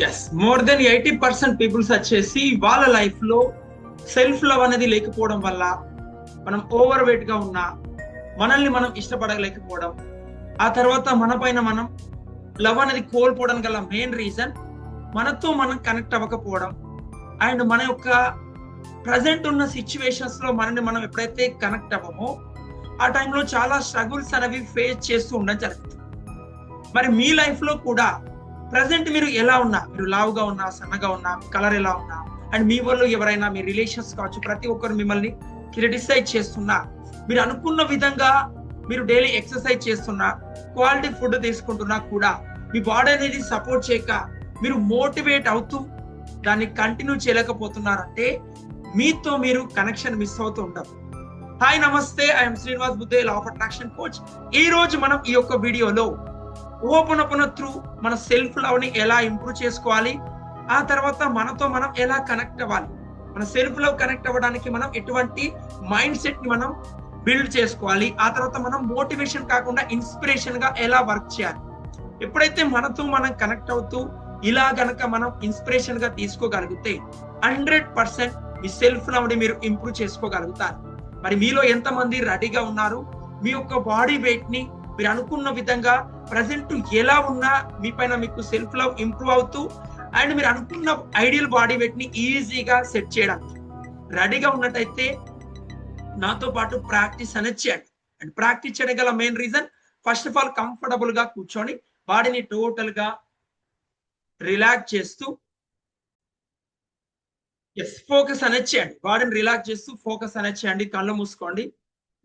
Yes more than eighty percent peoples వచ్చేసి వాళ్ళ లైఫ్లో సెల్ఫ్ లవ్ అనేది లేకపోవడం వల్ల మనం ఓవర్ వెయిట్గా ఉన్నా మనల్ని మనం ఇష్టపడలేకపోవడం ఆ తర్వాత మన పైన మనం లవ్ అనేది కోల్పోవడం గల మెయిన్ రీజన్ మనతో మనం కనెక్ట్ అవ్వకపోవడం అండ్ మన యొక్క ప్రజెంట్ ఉన్న సిచ్యువేషన్స్లో మనని మనం ఎప్పుడైతే కనెక్ట్ అవ్వమో ఆ టైంలో చాలా స్ట్రగుల్స్ అనేవి ఫేస్ చేస్తూ ఉండడం జరుగుతుంది. మరి మీ లైఫ్లో కూడా ప్రజెంట్ మీరు ఎలా ఉన్నా మీరు లావుగా ఉన్నా సన్నగా ఉన్నా కలర్ ఎలా ఉన్నా అండ్ మీ వాళ్ళు ఎవరైనా మీ రిలేషన్స్ కావచ్చు ప్రతి ఒక్కరు మిమ్మల్ని క్రిటిసైజ్ చేస్తున్నా మీరు అనుకున్న విధంగా మీరు డైలీ ఎక్సర్సైజ్ చేస్తున్నా క్వాలిటీ ఫుడ్ తీసుకుంటున్నా కూడా మీ బాడీ అనేది సపోర్ట్ చేయక మీరు మోటివేట్ అవుతూ దాన్ని కంటిన్యూ చేయలేకపోతున్నారంటే మీతో మీరు కనెక్షన్ మిస్ అవుతూ ఉంటారు. హాయ్ నమస్తే ఐఎమ్ శ్రీనివాస్ బుద్ధే లా ఆఫ్ అట్రాక్షన్ కోచ్ ఈ రోజు మనం ఈ యొక్క వీడియోలో ఓపెన్ ఓపెన్ త్రూ మన సెల్ఫ్ లవ్ని ఎలా ఇంప్రూవ్ చేసుకోవాలి? ఆ తర్వాత మనతో మనం ఎలా కనెక్ట్ అవ్వాలి? మన సెల్ఫ్ లవ్ కనెక్ట్ అవ్వడానికి మనం ఎటువంటి మైండ్ సెట్ని మనం బిల్డ్ చేసుకోవాలి? ఆ తర్వాత మనం మోటివేషన్ కాకుండా ఇన్స్పిరేషన్గా ఎలా వర్క్ చేయాలి? ఎప్పుడైతే మనతో మనం కనెక్ట్ అవుతూ ఇలా గనక మనం ఇన్స్పిరేషన్గా తీసుకోగలిగితే హండ్రెడ్ పర్సెంట్ మీ సెల్ఫ్ లవ్ని మీరు ఇంప్రూవ్ చేసుకోగలుగుతారు. మరి మీలో ఎంతమంది రెడీగా ఉన్నారు? మీ యొక్క బాడీ వెయిట్ని మీరు అనుకున్న విధంగా ప్రజెంట్ ఎలా ఉన్నా మీ పైన మీకు సెల్ఫ్ లవ్ ఇంప్రూవ్ అవుతూ అండ్ మీరు అనుకున్న ఐడియల్ బాడీ వెయిట్ని ఈజీగా సెట్ చేయడానికి రెడీగా ఉన్నట్టయితే నాతో పాటు ప్రాక్టీస్ అనేది చేయండి. అండ్ ప్రాక్టీస్ చేయడం గల main reason first of all కంఫర్టబుల్గా కూర్చొని బాడీని టోటల్గా రిలాక్స్ చేస్తూ ఎస్ ఫోకస్ అనేది చేయండి. బాడీని రిలాక్స్ చేస్తూ ఫోకస్ అనేది చేయండి. కళ్ళు మూసుకోండి.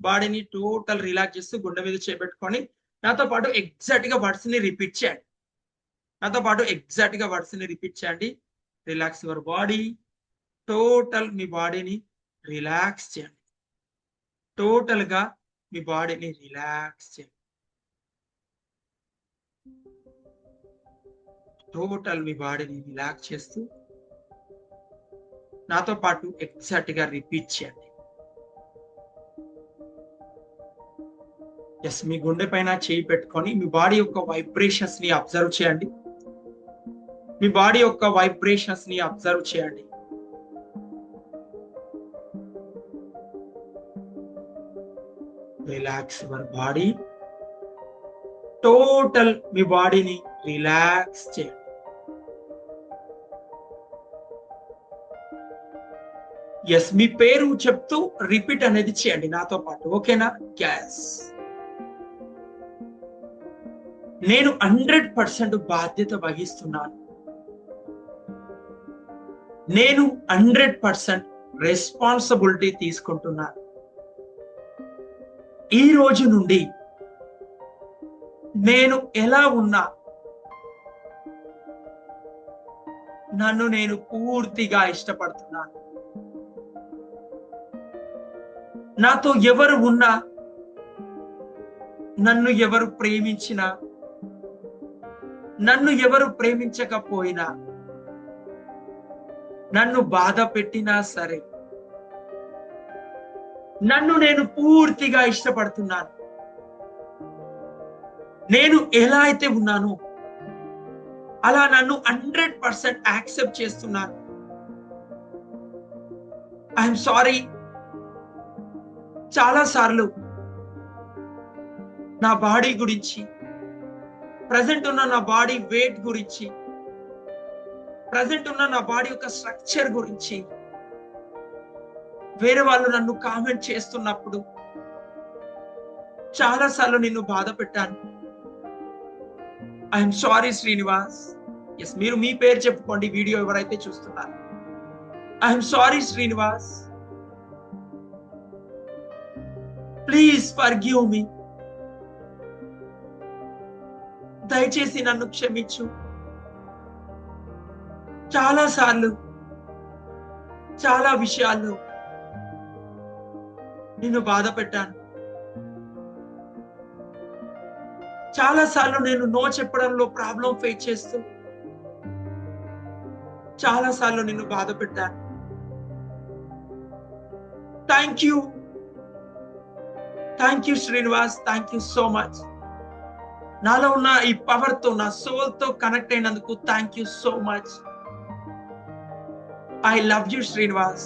బాడీని టోటల్ రిలాక్స్ చేస్తూ గుండె మీద చేపెట్టుకొని నాతో పాటు ఎగ్జాక్ట్గా వర్డ్స్ని రిపీట్ చేయండి. నాతో పాటు ఎగ్జాక్ట్గా వర్డ్స్ని రిపీట్ చేయండి. Relax your body. టోటల్ మీ బాడీని రిలాక్స్ చేయండి. టోటల్గా మీ బాడీని రిలాక్స్ చేయండి. టోటల్ మీ బాడీని రిలాక్స్ చేస్తూ నాతో పాటు ఎగ్జాక్ట్గా రిపీట్ చేయండి. ఎస్ మీ గుండె పైన చేయి పెట్టుకొని మీ బాడీ యొక్క వైబ్రేషన్స్ని అబ్జర్వ్ చేయండి. మీ బాడీ యొక్క వైబ్రేషన్స్ని అబ్జర్వ్ చేయండి. రిలాక్స్ యువర్ బాడీ టోటల్ మీ బాడీని రిలాక్స్ చేయండి. ఎస్ మీ పేరు చెప్తూ రిపీట్ అనేది చేయండి నాతో పాటు. ఓకేనా గ్యాస్ నేను హండ్రెడ్ పర్సెంట్ బాధ్యత వహిస్తున్నాను. నేను హండ్రెడ్ పర్సెంట్ రెస్పాన్సిబిలిటీ తీసుకుంటున్నాను. ఈ రోజు నుండి నేను ఎలా ఉన్నా నన్ను నేను పూర్తిగా ఇష్టపడుతున్నాను. నాతో ఎవరు ఉన్నా నన్ను ఎవరు ప్రేమించినా నన్ను ఎవరు ప్రేమించకపోయినా నన్ను బాధ పెట్టినా సరే నన్ను నేను పూర్తిగా ఇష్టపడుతున్నాను. నేను ఎలా అయితే ఉన్నానో అలా నన్ను హండ్రెడ్ పర్సెంట్ యాక్సెప్ట్ చేస్తున్నాను. I'm sorry. చాలా సార్లు నా బాడీ గురించి ప్రజెంట్ ఉన్న నా బాడీ వెయిట్ గురించి ప్రజెంట్ ఉన్న నా బాడీ యొక్క స్ట్రక్చర్ గురించి వేరే వాళ్ళు నన్ను కామెంట్ చేస్తున్నప్పుడు చాలా సార్లు నిన్ను బాధ పెట్టాను. ఐఎమ్ సారీ శ్రీనివాస్ ఎస్ మీరు మీ పేరు చెప్పుకోండి వీడియో ఎవరైతే చూస్తున్నారు. I'm sorry Srinivas please forgive me దయచేసి నన్ను క్షమించు. చాలా సార్లు చాలా విషయాల్లో నిన్ను బాధ పెట్టాను చాలా సార్లు నేను నో చెప్పడంలో ప్రాబ్లం ఫేస్ చేస్తూ చాలా సార్లు నిన్ను బాధ పెట్టాను thank you thank you Srinivas thank you so much నాలో ఉన్న ఈ పవర్తో నా సోల్తో కనెక్ట్ అయినందుకు thank you so much I love you Srinivas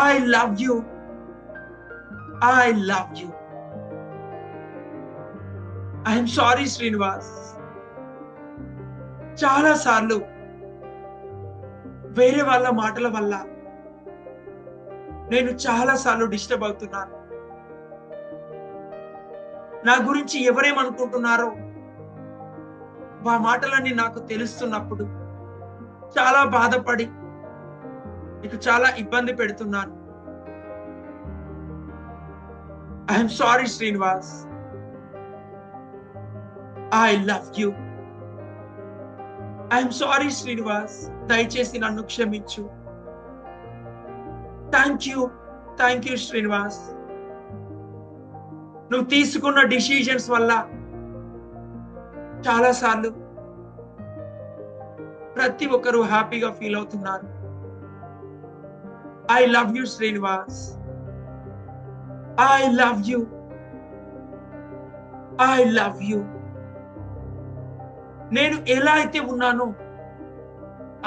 I love you I love you I'm sorry Srinivas చాలా సార్లు వేరే వాళ్ళ మాటల వల్ల నేను చాలా సార్లు డిస్టర్బ్ అవుతున్నాను. నా గురించి ఎవరేమనుకుంటున్నారో? ఆ మాటలన్నీ నాకు తెలుస్తున్నప్పుడు చాలా బాధపడి నీకు చాలా ఇబ్బంది పెడుతున్నాను. I'm sorry Srinivas I love you I'm sorry Srinivas దయచేసి నన్ను క్షమించు. Thank you thank you Srinivas నువ్వు తీసుకున్న డిసిజన్స్ వల్ల చాలా సార్లు ప్రతి ఒక్కరూ హ్యాపీగా ఫీల్ అవుతున్నారు. I love you Srinivas I love you I love you నేను ఎలా అయితే ఉన్నానో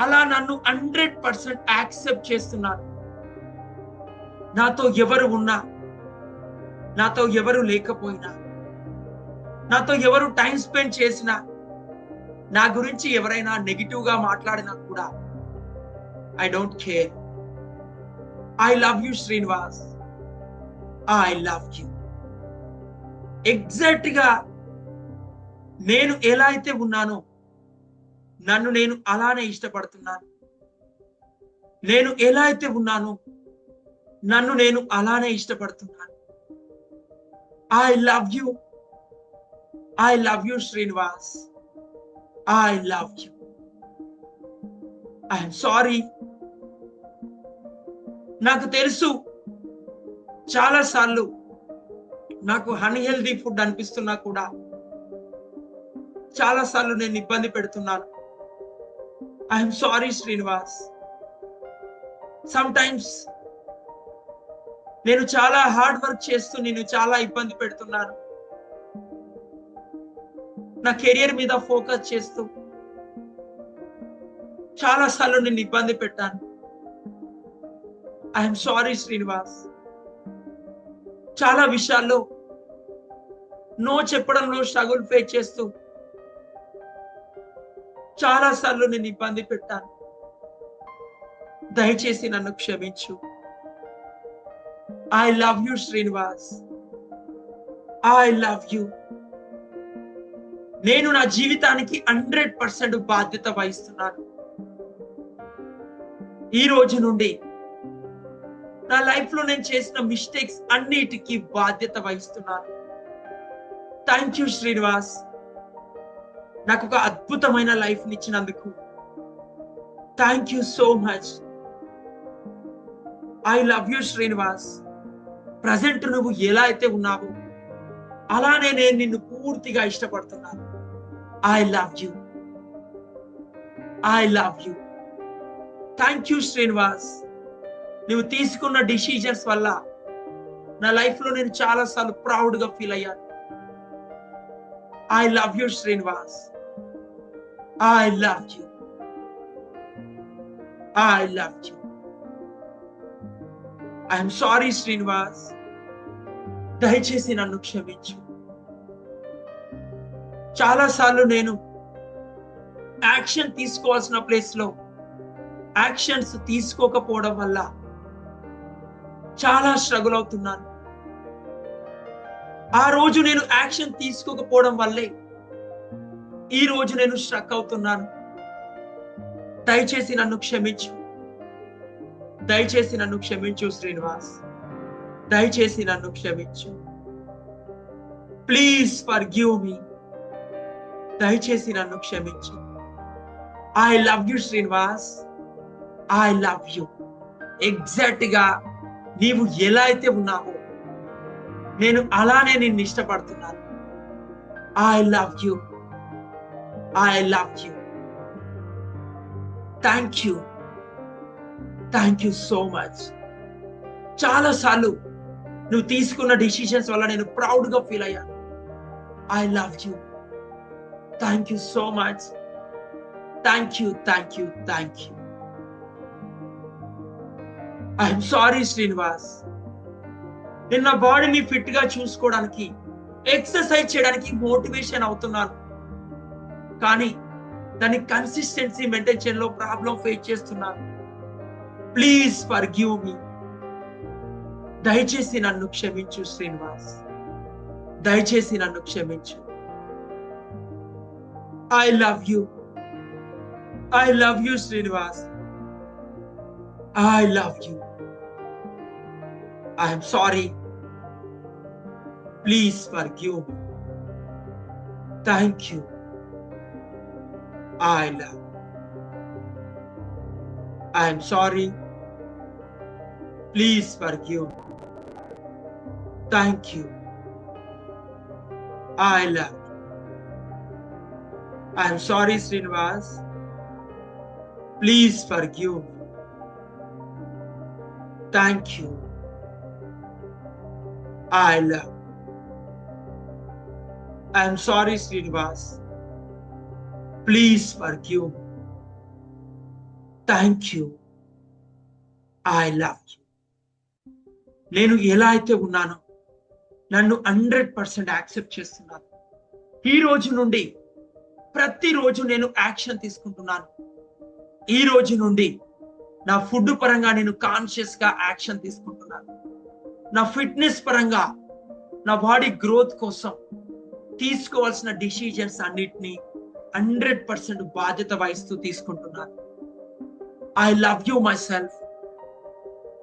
అలా నన్ను హండ్రెడ్ పర్సెంట్ యాక్సెప్ట్ చేస్తున్నాను. నాతో ఎవరు ఉన్నా నాతో ఎవరు లేకపోయినా నాతో ఎవరు టైం స్పెండ్ చేసినా నా గురించి ఎవరైనా నెగిటివ్గా మాట్లాడినా కూడా I don't care I love you Srinivas I love you ఎగ్జాక్ట్గా నేను ఎలా అయితే ఉన్నానో నన్ను నేను అలానే ఇష్టపడుతున్నాను. నేను ఎలా అయితే ఉన్నానో నన్ను నేను అలానే ఇష్టపడుతున్నాను. I love you I love you Srinivas I love you I'm sorry నాకు తెలుసు. చాలా సార్లు నాకు అన్హెల్దీ ఫుడ్ అనిపిస్తున్నా కూడా చాలా సార్లు నేను ఇబ్బంది పెడుతున్నాను. I'm sorry Srinivas sometimes నేను చాలా హార్డ్ వర్క్ చేస్తూ నేను చాలా ఇబ్బంది పెడుతున్నాను. నా కెరియర్ మీద ఫోకస్ చేస్తూ చాలా సార్లు నేను ఇబ్బంది పెట్టాను. ఐఎమ్ సారీ శ్రీనివాస్ చాలా విషయాల్లో నో చెప్పడంలో స్ట్రగుల్ ఫేస్ చేస్తూ చాలా సార్లు నేను ఇబ్బంది పెట్టాను. దయచేసి నన్ను క్షమించు. I love you Srinivas I love you నేను నా జీవితానికి హండ్రెడ్ పర్సెంట్ బాధ్యత వహిస్తున్నాను. ఈ రోజు నుండి నా లైఫ్లో నేను చేసిన మిస్టేక్స్ అన్నిటికీ బాధ్యత వహిస్తున్నాను. థ్యాంక్ యూ శ్రీనివాస్ నాకు ఒక అద్భుతమైన లైఫ్ ఇచ్చినందుకు. Thank you so much I love you Srinivas present నువ్వు ఎలా అయితే ఉన్నావో అలానే నేను నిన్ను పూర్తిగా ఇష్టపడుతున్నాను. I love you I love you thank you Srinivas నువ్వు తీసుకున్న డిసిజన్స్ వల్ల నా లైఫ్లో నేను చాలా సార్లు ప్రౌడ్గా ఫీల్ అయ్యాను. I love you Srinivas I love you I love you I'm sorry Srinivas దయచేసి నన్ను క్షమించు. చాలాసార్లు నేను యాక్షన్ తీసుకోవాల్సిన ప్లేస్లో యాక్షన్స్ తీసుకోకపోవడం వల్ల చాలా స్ట్రగుల్ అవుతున్నాను. ఆ రోజు నేను యాక్షన్ తీసుకోకపోవడం వల్లే ఈ రోజు నేను స్ట్రక్ అవుతున్నాను. దయచేసి నన్ను క్షమించు. దయచేసి నన్ను క్షమించు శ్రీనివాస్. దయచేసి నన్ను క్షమించు. ప్లీజ్ ఫర్ గివ్ మీ దయచేసి నన్ను క్షమించు. I love you Srinivas. I love you ఎగ్జాక్ట్గా నీవు ఎలా అయితే ఉన్నావో నేను అలానే నిన్ను ఇష్టపడుతున్నాను. I love you I love you thank you thank you so much చాలా సార్లు నువ్వు తీసుకున్న డిసిషన్స్ వల్ల నేను ప్రౌడ్గా ఫీల్ అయ్యాను I love you thank you so much thank you thank you thank you I'm sorry Srinivas నేను నా బాడీని ఫిట్గా చూసుకోవడానికి ఎక్సర్సైజ్ చేయడానికి మోటివేషన్ అవుతున్నాను. కానీ దాని కన్సిస్టెన్సీ మెయింటైన్ చేయడంలో ప్రాబ్లం ఫేస్ చేస్తున్నాను. ప్లీజ్ ఫర్ గివ్ మీ దయచేసి నన్ను క్షమించు శ్రీనివాస్. దయచేసి నన్ను క్షమించు. I love you I love you Srinivas. I love you I'm sorry please forgive me thank you I love Please forgive me. Thank you. I love you. I'm sorry, Srinivas. Please forgive me. Thank you. I love. I'm sorry, Srinivas. Please forgive me. Thank you. I love you. నేను ఎలా అయితే ఉన్నానో నన్ను hundred percent accept చేస్తున్నాను. ఈ రోజు నుండి ప్రతిరోజు నేను యాక్షన్ తీసుకుంటున్నాను. ఈ రోజు నుండి నా ఫుడ్ పరంగా నేను కాన్షియస్గా యాక్షన్ తీసుకుంటున్నాను. నా ఫిట్నెస్ పరంగా నా బాడీ గ్రోత్ కోసం తీసుకోవాల్సిన డిసిజన్స్ అన్నిటినీ హండ్రెడ్ పర్సెంట్ బాధ్యత వహిస్తూ తీసుకుంటున్నాను. I love you myself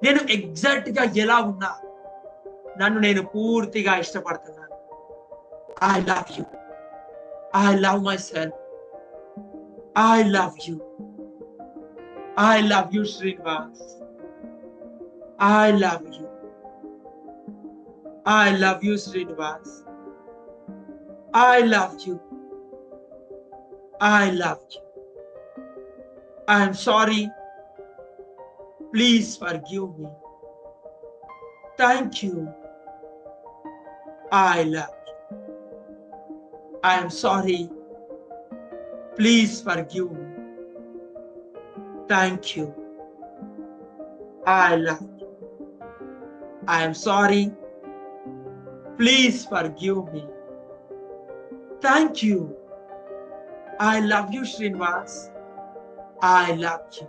నేను ఎగ్జాక్ట్గా ఎలా ఉన్నా నన్ను నేను పూర్తిగా ఇష్టపడుతున్నాను. I love you I love myself I love you I love you Srinivas I love you I love you Srinivas I love you I love you I'm sorry Please forgive me. Thank you. I love you. I am sorry. Please forgive me. Thank you. I love you. I am sorry. Please forgive me. Thank you. I love you, Srinivas. I love you.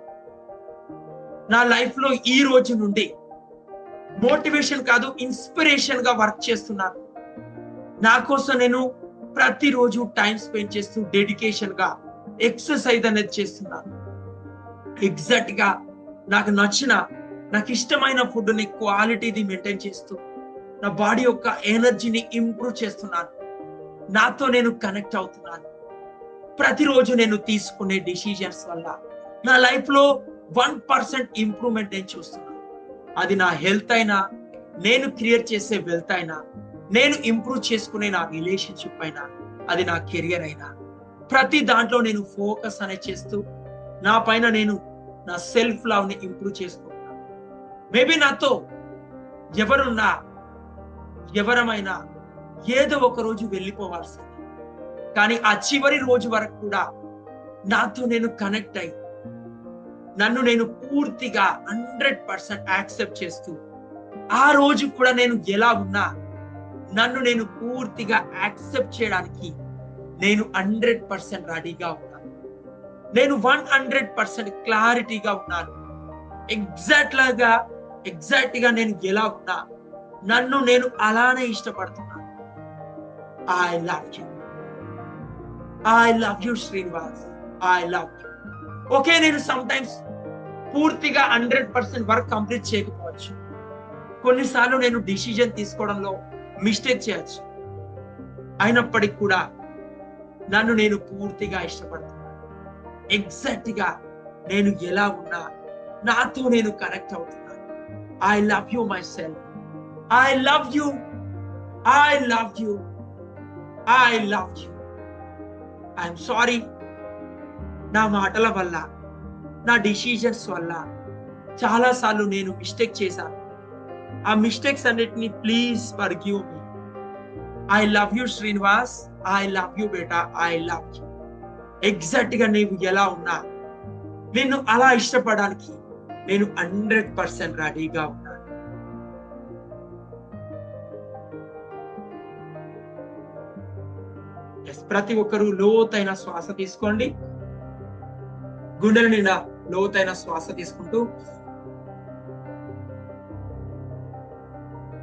నా లైఫ్లో ఈ రోజు నుండి motivation కాదు ఇన్స్పిరేషన్గా work చేస్తున్నాను. నా కోసం నేను ప్రతిరోజు టైం స్పెండ్ చేస్తూ డెడికేషన్గా ఎక్సర్సైజ్ అనేది చేస్తున్నాను. ఎగ్జాక్ట్గా నాకు నచ్చిన నాకు ఇష్టమైన ఫుడ్ని క్వాలిటీది మెయింటైన్ చేస్తూ నా బాడీ యొక్క ఎనర్జీని ఇంప్రూవ్ చేస్తున్నాను. నాతో నేను కనెక్ట్ అవుతున్నాను. ప్రతిరోజు నేను తీసుకునే డిసిజన్స్ వల్ల నా లైఫ్లో వన్ పర్సెంట్ ఇంప్రూవ్మెంట్ నేను చూస్తున్నాను. అది నా హెల్త్ అయినా నేను క్రియేట్ చేసే వెల్త్ అయినా నేను ఇంప్రూవ్ చేసుకునే నా రిలేషన్షిప్ అయినా అది నా కెరియర్ అయినా ప్రతి దాంట్లో నేను ఫోకస్ అనేది చేస్తూ నా పైన నేను నా సెల్ఫ్ లవ్ని ఇంప్రూవ్ చేసుకుంటున్నాను. మేబీ నాతో ఎవరున్నా ఎవరమైనా ఏదో ఒక రోజు వెళ్ళిపోవాల్సింది. కానీ ఆ చివరి రోజు వరకు కూడా నాతో నేను కనెక్ట్ అయ్యి నన్ను నేను పూర్తిగా హండ్రెడ్ పర్సెంట్ యాక్సెప్ట్ చేస్తూ ఆ రోజు కూడా నేను ఎలా ఉన్నా నన్ను నేను పూర్తిగా యాక్సెప్ట్ చేయడానికి నేను హండ్రెడ్ పర్సెంట్ రెడీగా ఉన్నాను నేను వన్ హండ్రెడ్ పర్సెంట్ క్లారిటీగా ఉన్నాను. ఎగ్జాక్ట్ లాగా ఎగ్జాక్ట్గా నేను ఎలా ఉన్నా నన్ను నేను అలానే ఇష్టపడుతున్నాను I love you I love you Srinivas I love you okay నేను సమ్ టైమ్స్ పూర్తిగా హండ్రెడ్ పర్సెంట్ వర్క్ కంప్లీట్ చేయకపోవచ్చు. కొన్నిసార్లు నేను డిసిజన్ తీసుకోవడంలో మిస్టేక్ చేయొచ్చు. అయినప్పటికీ కూడా నన్ను నేను పూర్తిగా ఇష్టపడుతున్నాను ఎగ్జాక్ట్గా నేను ఎలా ఉన్నా నాతో నేను కనెక్ట్ అవుతున్నాను I love you myself I love you I love you I love you I'm sorry నా మాటల వల్ల నా డిసిజన్స్ వల్ల చాలాసార్లు నేను మిస్టేక్ చేశాను. ఆ మిస్టేక్స్ అన్నిటిని please forgive me I love you Srinivas I love you beta I love you ఎగ్జాక్ట్గా నీవు ఎలా ఉన్నా నిన్ను అలా ఇష్టపడడానికి నేను హండ్రెడ్ పర్సెంట్ రెడీగా ఉన్నాను. ప్రతి ఒక్కరూ లోతైన శ్వాస తీసుకోండి. గుండెల నిండా లోతైన శ్వాస తీసుకుంటూ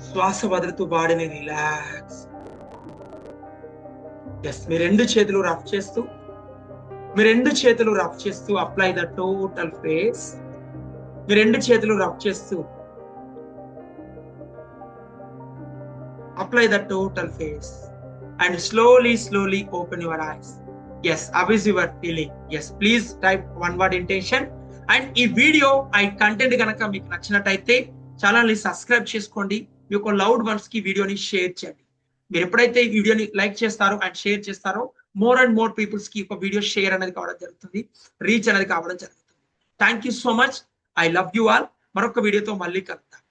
శ్వాస వదులుతూ బాడీని రిలాక్స్. ఎస్ మీ రెండు చేతులు రఫ్ చేస్తూ మీ రెండు చేతులు రఫ్ చేస్తూ అప్లై ద టోటల్ ఫేస్ మీ రెండు చేతులు రఫ్ చేస్తూ apply the total face and slowly slowly open your eyes as is your feeling is please type one word intention and ఈ వీడియో ఐ కంటెంట్ కనుక మీకు నచ్చినట్టయితే ఛానల్ని సబ్స్క్రైబ్ చేసుకోండి. మీ యొక్క లౌడ్ వన్స్కి వీడియోని షేర్ చేయండి. మీరు ఎప్పుడైతే ఈ వీడియోని లైక్ చేస్తారో అండ్ షేర్ చేస్తారో మోర్ అండ్ మోర్ పీపుల్స్కి ఒక వీడియో షేర్ అనేది కావడం జరుగుతుంది. రీచ్ అనేది కావడం జరుగుతుంది. Thank you so much I love you all మరొక వీడియోతో మళ్ళీ కలుగుతాం